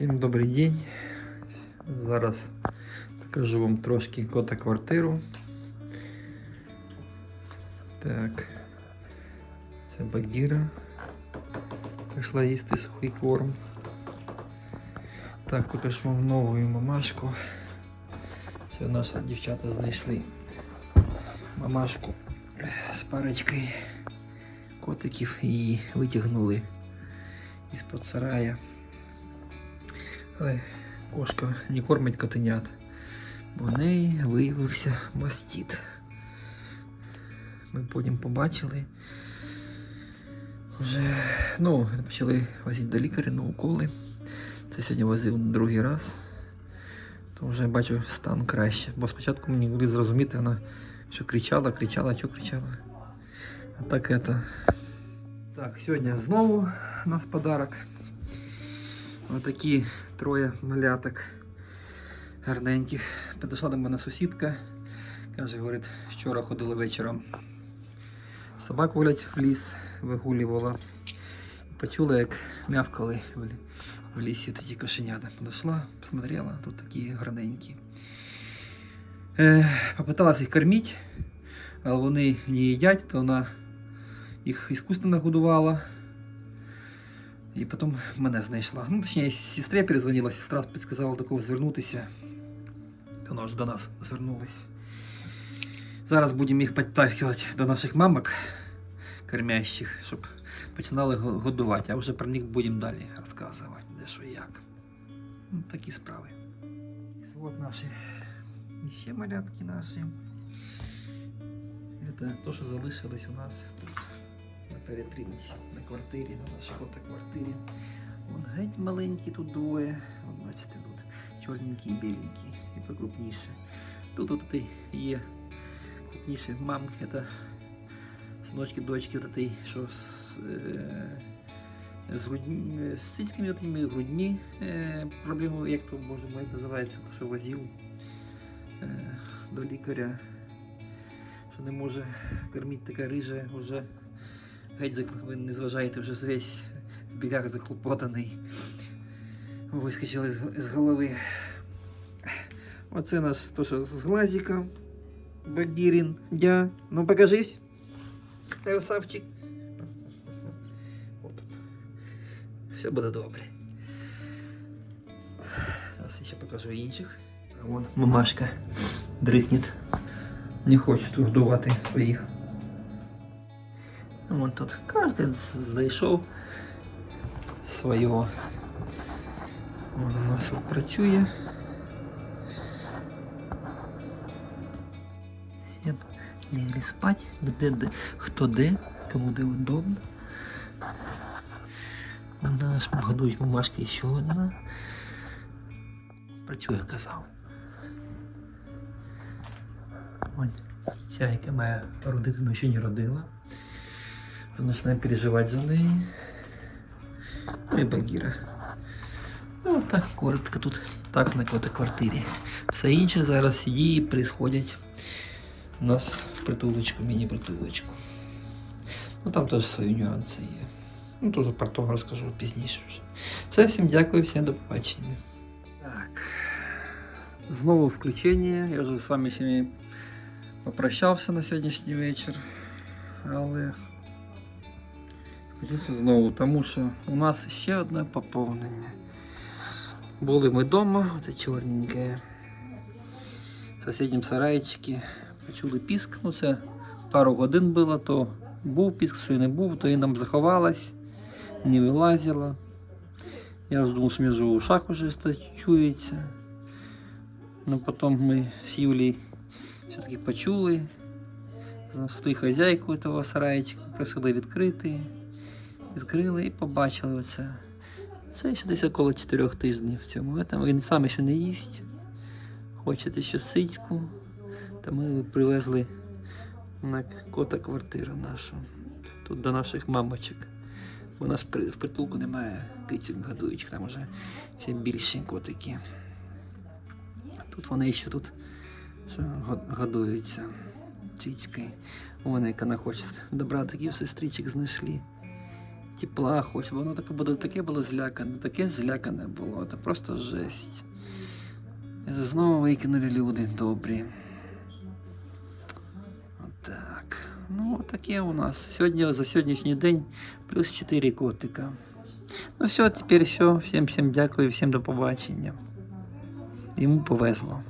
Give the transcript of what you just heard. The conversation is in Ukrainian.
Всім добрий день. Зараз покажу вам трошки кота квартиру. Так. Це Багіра. Прийшла їсти сухий корм. Так, покажу вам нову мамашку. Це наші дівчата знайшли мамашку з парочкою котиків і витягнули із-под сарая. Але кошка не кормить котенят, бо в неї виявився мастіт. Ми потім побачили. Вже ну, почали возити до лікаря на уколи. Це сьогодні возив на другий раз. То вже бачу стан краще. Бо спочатку мені могли зрозуміти, вона що кричала, кричала, що кричала. А так это. Так, сьогодні знову у нас подарок. Отакі троє маляток гарненьких. Підійшла до мене сусідка. Каже, говорить, вчора ходили вечором. Собак гулять в ліс, вигулювала. Почула, як мявкали в, лісі такі кошенята. Подошла, посмотрела, тут такі гарненькі. Е, попиталась їх кормити, але вони не їдять, то вона їх іскусственно нагодувала. І потім мене знайшла. Ну, точніше, сестрі перезвонила, сестра підказала до кого звернутися. Вона ж до нас звернулась. Зараз будемо їх підтягувати до наших мамок кормящих, щоб починали го- годувати, а вже про них будемо далі розказувати, де що і як. Ну, такі справи. От наші ще малятки наші. Це то, що залишилось у нас тут на перетримці, на квартирі, на нашій квартирі. Вон геть маленькі тут двоє. Вон, бачите, тут чорненькі і біленькі, і покрупніше. Тут от є крупніше мамки, це синочки, дочки, от той, що з, е, з, грудьми, з цицьками отими грудьми е, проблеми, як то, боже мой, називається, то, що возив е, до лікаря, що не може кормити така рижа, вже геть ви не зважаєте, вже весь в бігах захлопотаний. Вискочили з, голови. Оце наш то, що з глазиком. Багірін. Дя. Ну покажись. Красавчик. Все буде добре. Зараз ще покажу інших. А вон мамашка дрихнет. Не хоче тут годувати своїх. Вон тут кожен знайшов свого. Вон у нас працює. Всем легли спать, где, де, хто де, кому де удобно. На нашому годують мамашки ще одна. Працює, казав. Вон, ця, яка має родити, але ще не родила. Вже починає переживати за неї. Ну і Багіра. Ну, от так коротко тут, так на кота квартирі. Все інше зараз дії происходять у нас притулочку, міні-притулочку. Ну там теж свої нюанси є. Ну, теж про того розкажу пізніше вже. Все, всім дякую, всім до побачення. Так. Знову включення. Я вже з вами ще попрощався на сьогоднішній вечір. Але Хочеться знову, тому що у нас ще одне поповнення. Були ми вдома, це чорненьке. Сусіднім сарайчикі почули піск. Ну пару годин було, то був піск, що і не був, то і нам заховалась, не вилазила. Я думав, що вже в ушах уже чується. Ну потім ми з Юлією все-таки почули. Знайшли хазяйку того сарайчика, просили відкрити. Відкрили і побачили оце. Це ще десь около 4 тижнів в цьому. Там він сам ще не їсть. Хочете ще сицьку. Та ми привезли на кота квартиру нашу. Тут до наших мамочок. У нас в притулку немає киців годуючих, там вже всі більші котики. Тут вони ще тут що, годуються. Цицькою. Вона, яка не хоче добра, таких сестричок знайшли. Тепла хоч, воно таке було, таке було злякане, таке злякане було, це просто жесть. І знову викинули люди добрі. Отак. Ну, таке у нас. Сьогодні за сьогоднішній день плюс 4 котика. Ну все, тепер все. Всім всім дякую, всім до побачення. Йому повезло.